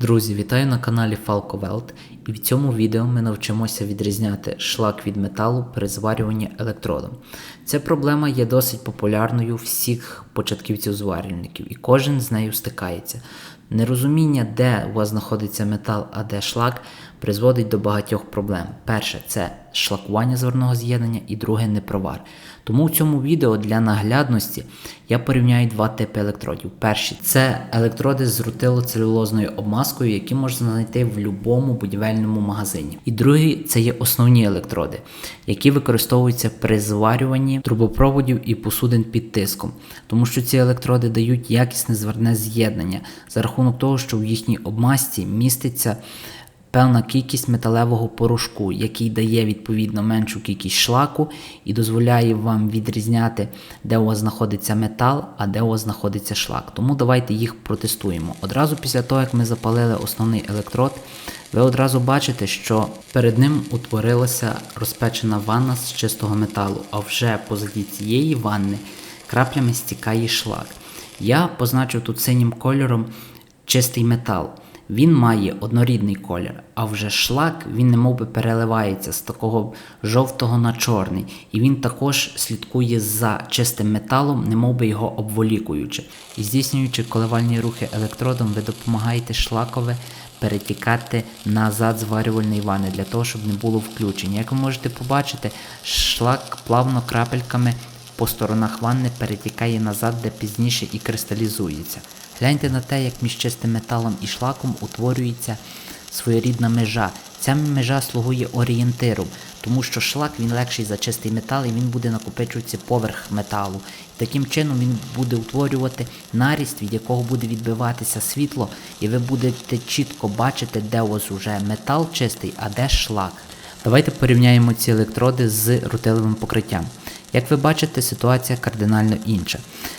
Друзі, вітаю на каналі Falco Weld і в цьому відео ми навчимося відрізняти шлак від металу при зварюванні електродом. Ця проблема є досить популярною всіх початківців зварювальників і кожен з нею стикається. Нерозуміння, де у вас знаходиться метал, а де шлак, призводить до багатьох проблем. Перше це шлакування зверного з'єднання, і друге непровар. Тому в цьому відео для наглядності я порівняю два типи електродів. Перші це електроди з рутилоцелюлозною обмазкою, які можна знайти в будь-якому будівельному магазині. І другий це є основні електроди, які використовуються при зварюванні трубопроводів і посудин під тиском, тому що ці електроди дають якісне зверне з'єднання за рахунок того, що в їхній обмазці міститься певна кількість металевого порошку, який дає відповідно меншу кількість шлаку і дозволяє вам відрізняти, де у вас знаходиться метал, а де у вас знаходиться шлак. Тому давайте їх протестуємо. Одразу після того, як ми запалили основний електрод, ви одразу бачите, що перед ним утворилася розпечена ванна з чистого металу, а вже позаді цієї ванни краплями стікає шлак. Я позначив тут синім кольором чистий метал. Він має однорідний колір, а вже шлак він немовби переливається з такого жовтого на чорний, і він також слідкує за чистим металом, немовби його обволікуючи. І здійснюючи коливальні рухи електродом, ви допомагаєте шлакове перетікати назад зварювальної ванни для того, щоб не було включення. Як ви можете побачити, шлак плавно крапельками по сторонах ванни перетікає назад, де пізніше і кристалізується. Гляньте на те, як між чистим металом і шлаком утворюється своєрідна межа. Ця межа слугує орієнтиром, тому що шлак він легший за чистий метал і він буде накопичуватися поверх металу. Таким чином він буде утворювати наріст, від якого буде відбиватися світло, і ви будете чітко бачити, де у вас вже метал чистий, а де шлак. Давайте порівняємо ці електроди з рутиловим покриттям. Як ви бачите, ситуація кардинально інша.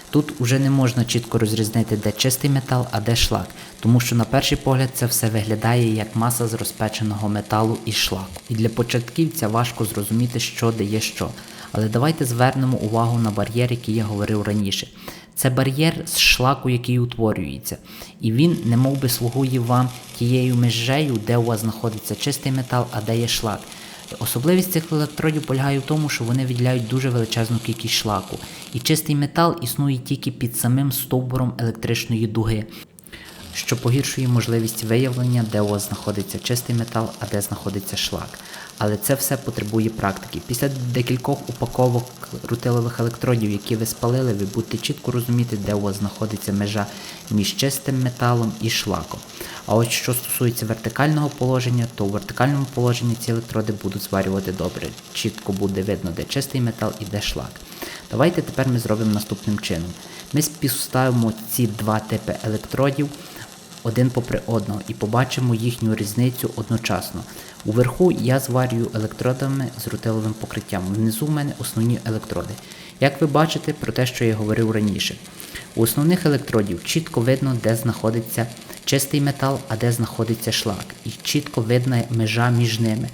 Тут вже не можна чітко розрізнити, де чистий метал, а де шлак, тому що на перший погляд це все виглядає як маса з розпеченого металу і шлаку. І для початківця важко зрозуміти, що дає що. Але давайте звернемо увагу на бар'єр, який я говорив раніше. Це бар'єр з шлаку, який утворюється, і він не би слугує вам тією межею, де у вас знаходиться чистий метал, а де є шлак. Особливість цих електродів полягає в тому, що вони виділяють дуже величезну кількість шлаку, і чистий метал існує тільки під самим стовбуром електричної дуги, що погіршує можливість виявлення, де у вас знаходиться чистий метал, а де знаходиться шлак. Але це все потребує практики. Після декількох упаковок рутилових електродів, які ви спалили, ви будете чітко розуміти, де у вас знаходиться межа між чистим металом і шлаком. А ось що стосується вертикального положення, то у вертикальному положенні ці електроди будуть зварювати добре. Чітко буде видно, де чистий метал і де шлак. Давайте тепер ми зробимо наступним чином. Ми співставимо ці два типи електродів один попри одного і побачимо їхню різницю одночасно. Уверху я зварюю електродами з рутиловим покриттям. Внизу в мене основні електроди. Як ви бачите, про те, що я говорив раніше. У основних електродів чітко видно, де знаходиться чистий метал, а де знаходиться шлак. І чітко видна межа між ними.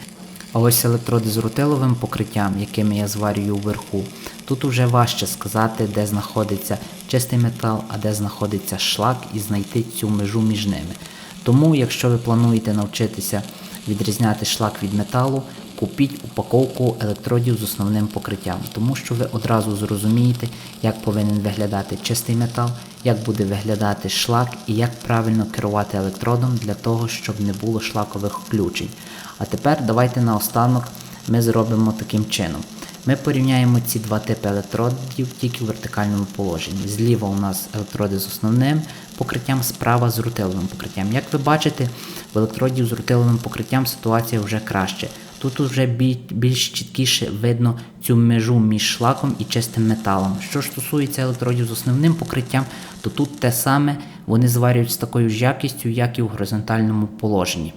А ось електроди з рутиловим покриттям, якими я зварюю вверху, тут уже важче сказати, де знаходиться чистий метал, а де знаходиться шлак і знайти цю межу між ними. Тому, якщо ви плануєте навчитися відрізняти шлак від металу, купіть упаковку електродів з основним покриттям, тому що ви одразу зрозумієте, як повинен виглядати чистий метал, як буде виглядати шлак і як правильно керувати електродом для того, щоб не було шлакових включень. А тепер давайте наостанок ми зробимо таким чином. Ми порівняємо ці два типи електродів тільки в вертикальному положенні. Зліва у нас електроди з основним покриттям, справа з рутиловим покриттям. Як ви бачите, в електродів з рутиловим покриттям ситуація вже краще. Тут вже більш чіткіше видно цю межу між шлаком і чистим металом. Що ж стосується електродів з основним покриттям, то тут те саме вони зварюють з такою ж якістю, як і в горизонтальному положенні.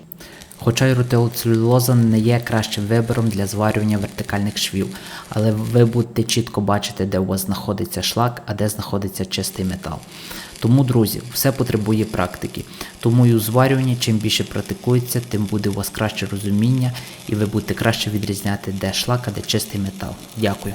Хоча й рутилоцелюлоза не є кращим вибором для зварювання вертикальних швів, але ви будете чітко бачити, де у вас знаходиться шлак, а де знаходиться чистий метал. Тому, друзі, все потребує практики. Тому і у зварюванні, чим більше практикується, тим буде у вас краще розуміння і ви будете краще відрізняти, де шлак, а де чистий метал. Дякую.